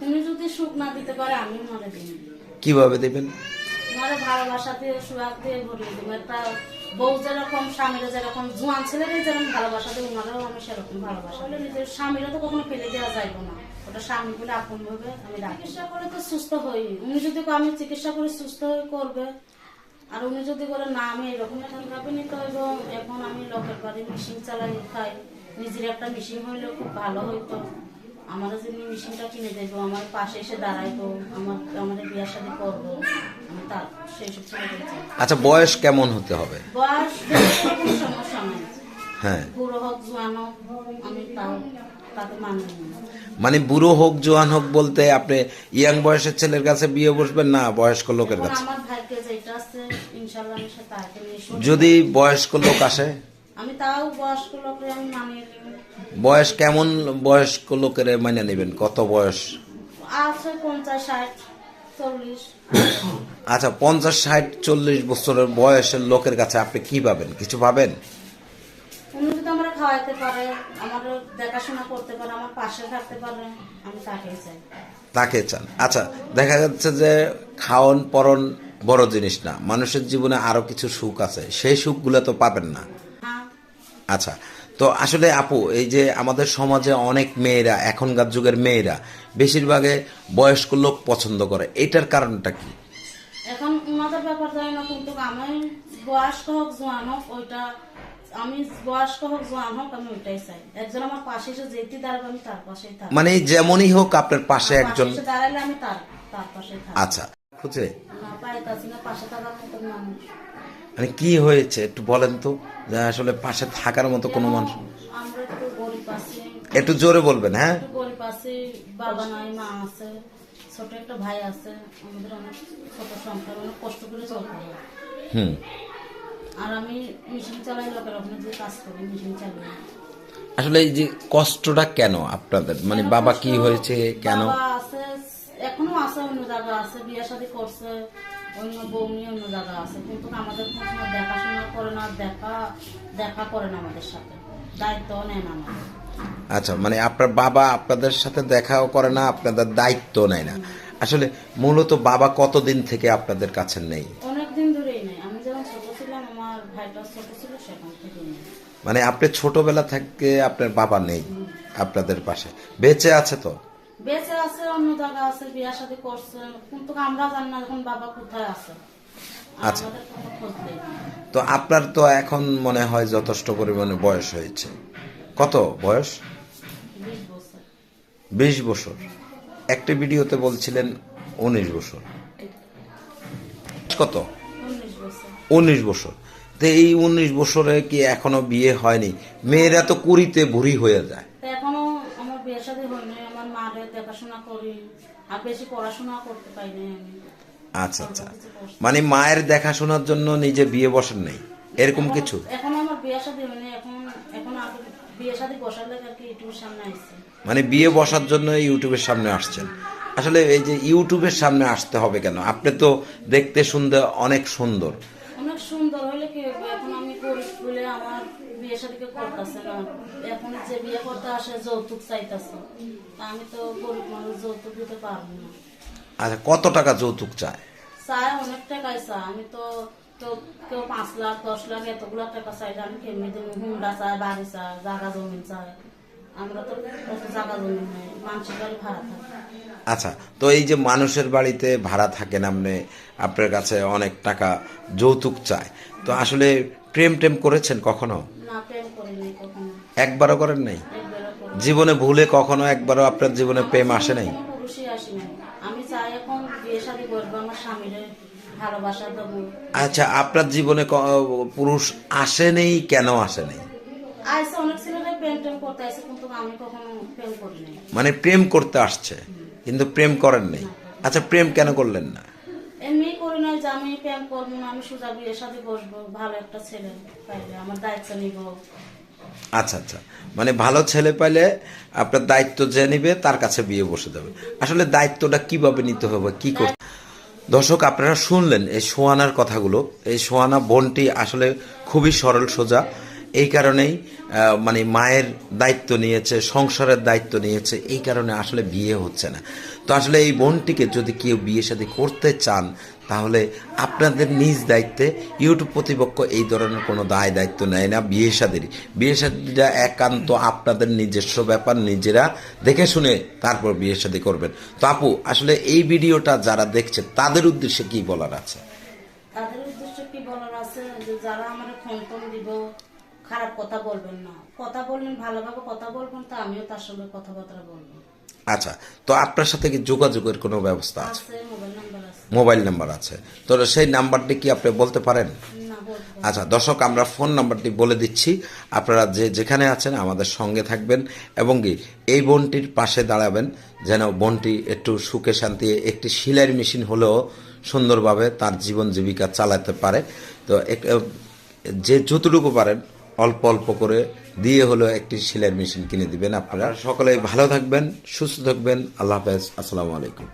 তুমি যদি সুখ না দিতে পারে আমি মরে দিই কীভাবে দেবেন? মরে ভালোবাসা দিয়ে সুয়াগ দিয়ে ভরিয়ে দেবো। একটা বউ যেরকম স্বামীরা যেরকম জোয়ান ছেলেরা যেরকম ভালোবাসা দেবো ওনারাও আমি সেরকম ভালোবাসা। বলে নিজের স্বামীরা তো কখনো ফেলে দেওয়া যাইব না। ওটা স্বামী বলে আপন ভাবে আমি রাখি। চিকিৎসা করে তো সুস্থ হই। উনি যদি আমি চিকিৎসা করে সুস্থ হয়ে করবে। আর উনি যদি বলে না আমি এরকম এখন ভাবে নিতে হইব এখন আমি লোকের বাড়ি মেশিন চালাই খাই। নিজের একটা মেশিন হইলে খুব ভালো হইতো। আমার যিনি মেশিনটা কিনে দেবো আমার পাশে এসে দাঁড়াইবো আমার আমাদের বিয়ার সাথে করব আমি তার সেই সব ছেলে আচ্ছা বয়স কেমন হতে হবে? বয়স সমস্যা নাই হ্যাঁ। বুড়ো হোক জোয়ান হোক আমি তাও তাকে মানি মানে বুড়ো হোক জোয়ান হোক বলতে আপনি ইয়াং বয়সের ছেলের কাছে বিয়ে বসবেন না বয়স্ক লোকের কাছে? আমার ভাইকে যেটা আছে আমি। যদি বয়স্ক লোক আসে? আমি তাও বয়স্ক লোকরে আমি মানিয়ে বয়স কেমন বয়স্ক লোকের মানে নেবেন? কত বয়স? আছে পঞ্চাশ ষাট চল্লিশ। আচ্ছা পঞ্চাশ ষাট চল্লিশ বছরের বয়সের লোকের কাছে আপনি কি পাবেন? কিছু পাবেন? উনি যদি আমার খাওয়াইতে পারে আমার দেখাশোনা করতে পারে আমার পাশে থাকতে পারে আমি তাকেই চাই। তাকে চান। আচ্ছা দেখা যাচ্ছে যে খাওয়ন পরন বড় জিনিস না। মানুষের জীবনে আরও কিছু সুখ আছে। সেই সুখগুলো তো পাবেন না। হ্যাঁ। আচ্ছা তো আসলে আপু এই যে আমাদের সমাজে অনেক মেয়েরা এখনকার যুগের মেয়েরা বেশিরভাগে বয়স্ক লোক পছন্দ করে এটার কারণটা কি? এখন ওনাদের ব্যাপার জানি না কিন্তু আমি বয়স্ক হোক জোয়ান হোক ওইটা আমি বয়স্ক হোক জোয়ান হোক আমি ওইটাই চাই। একজন আমার পাশে এসে যেতে দাঁড়াবে আমি তার পাশেই থাকব। মানে যেমনই হোক আপনার পাশে একজন পাশে দাঁড়ালে আমি তার তার পাশেই থাকব। আচ্ছা খুঁজে। না পাইতাছি না পাশে থাকার মতন মানুষ। মানে কি হয়েছে একটু বলেন তো যে আসলে পাশে থাকার মতো কোনো মানুষ। একটু জোরে বলবেন হ্যাঁ? একটু গরিব আছি বাবা নাই মা আছে ছোট একটা ভাই আছে আমাদের অনেক ছোট সংসার অনেক কষ্ট করে চলতে হয়। হুম। আর আমি মেশিন চালাই লোকের ওখানে যে কাজ করি মেশিন চালিয়ে। আসলে এই যে কষ্টটা কেন আপনাদের? মানে বাবা কি হয়েছে কেন? আছে এখনও আছে অন্য জায়গা আছে বিয়ে শাদী করছে। অন্য বউ নিয়ে অন্য আছে। কিন্তু আমাদের কোনো দেখাশোনা করে না দেখা দেখা করে না আমাদের সাথে। দায়িত্ব নেয় না আমাদের। আচ্ছা মানে আপনার বাবা আপনাদের সাথে দেখাও করে না আপনাদের দায়িত্ব নেয় না। আসলে মূলত বাবা কতদিন থেকে আপনাদের কাছে নেই? অনেক দিন ধরেই নেই। আমি যখন ছোট ছিলাম আমার ভাইটা ছোট ছিল সেখান থেকে নেই। মানে আপনি ছোটবেলা থেকে আপনার বাবা নেই আপনাদের পাশে। বেঁচে আছে তো? বেঁচে আছে অন্য জায়গা আছে বিয়ে শাদী করছে কিন্তু আমরা জানি না এখন বাবা কোথায় আছে। আচ্ছা। তো আপনার তো এখন মনে হয় যথেষ্ট পরিমাণে বয়স হয়েছে। কত বয়স? বিশ বছর। একটি ভিডিওতে বলছিলেন উনিশ বছর। কত? উনিশ বছর। তো এই উনিশ বছরে কি এখনও বিয়ে হয়নি? মেয়েরা তো কুড়িতে বুড়ি হয়ে যায়। আমার বিয়ে শাদী হয়নি আমার মারে দেখাশোনা করি আর বেশি পড়াশোনা করতে পাইনি আমি। আচ্ছা আচ্ছা। মানে মায়ের দেখাশোনার জন্য নিজে বিয়ে বসেন নেই? এরকম কিছু? এখন আমার বিয়ে শাদী হয়নি এখন এখন বিয়ে শাদী বসার লাগে আর কি ইউটিউবের সামনে আসছে মানে বিয়ে বসার জন্য ইউটিউবের সামনে আসছেন? আসলে এই যে ইউটিউবের সামনে আসতে হবে কেন? আপনি তো দেখতে শুনতে অনেক সুন্দর। অনেক সুন্দর হলে কি এখন আমি গরিব বলে আমার বিয়ে শাদীকে করতেছে না। এখন যে বিয়ে করতে আসে যৌতুক চাইতেছে। আমি তো গরিব মানুষ যৌতুক দিতে পারব না। আচ্ছা কত টাকা যৌতুক চায়? চায় অনেক টাকাই চায়। আমি তো তো কেউ পাঁচ লাখ দশ লাখ এতগুলো টাকা চাই আমি কেমনি দেবো? হুন্ডা চায় বাড়ি চায় জাগা জমিন চায়। আমরা তো জাগা জমিন নেই মানুষের বাড়ি ভাড়া থাকে। আচ্ছা তো এই যে মানুষের বাড়িতে ভাড়া থাকেন আপনি আপনার কাছে অনেক টাকা যৌতুক চায়। তো আসলে প্রেম টেম করেছেন কখনো? একবারও করেন নাই? জীবনে ভুলে কখনো একবারও আপনার জীবনে প্রেম আসে নাই? আচ্ছা আপনার জীবনে পুরুষ আসে নেই কেন আসে নেই? মানে প্রেম করতে আসছে কিন্তু প্রেম করেন নাই। আচ্ছা প্রেম কেন করলেন না? যে আমি প্রেম করব না, আমি সোজা বিয়ের সাথে বসবো, ভালো একটা ছেলে পাইলে, আমার দায়িত্ব নিব। আচ্ছা আচ্ছা। মানে ভালো ছেলে পাইলে আপনার দায়িত্ব যে নিবে, তার কাছে বিয়ে বসে যাবে। আসলে দায়িত্বটা কীভাবে নিতে হবে, কি করতে দর্শক, আপনারা শুনলেন এই সোয়ানার কথাগুলো। এই সোয়ানা বোনটি আসলে খুবই সরল সোজা। এই কারণেই মানে মায়ের দায়িত্ব নিয়েছে, সংসারের দায়িত্ব নিয়েছে, এই কারণে আসলে বিয়ে হচ্ছে না। তো আসলে এই বোনটিকে যদি কেউ বিয়ে শাদী করতে চান, তাহলে আপনাদের নিজ দায়িত্বে ইউটিউব প্রতিপক্ষ এই ধরনের কোনো দায় দায়িত্ব নেয় না বিয়ে শাদির বিয়ে শাদিটা একান্ত আপনাদের নিজস্ব ব্যাপার, নিজেরা দেখে শুনে তারপর বিয়ে শাদী করবেন। তো আপু, আসলে এই ভিডিওটা যারা দেখছে, তাদের উদ্দেশ্যে কি বলার আছে? তাদের উদ্দেশ্যে কি বলার আছে? যারা আমার ফোন দিব খারাপ কথা বলবেন না। কথা বলবেন ভালোভাবে কথা বলবেন তো আমিও তার সঙ্গে কথাবার্তা বলব। আচ্ছা তো আপনার সাথে কি যোগাযোগের কোনো ব্যবস্থা আছে? মোবাইল নাম্বার আছে। তো সেই নাম্বারটি কি আপনি বলতে পারেন? আচ্ছা দর্শক আমরা ফোন নাম্বারটি বলে দিচ্ছি। আপনারা যে যেখানে আছেন আমাদের সঙ্গে থাকবেন এবং কি এই বোনটির পাশে দাঁড়াবেন যেন বোনটি একটু সুখে শান্তি একটি সিলাই মেশিন হলেও সুন্দরভাবে তার জীবন জীবিকা চালাতে পারে। তো যে যতটুকু পারেন অল্প অল্প করে দিয়ে হলো একটি সেলাই মেশিন কিনে দিবেন আপনারা। সকলে ভালো থাকবেন, সুস্থ থাকবেন। আল্লাহ হাফেজ। আসসালামু আলাইকুম।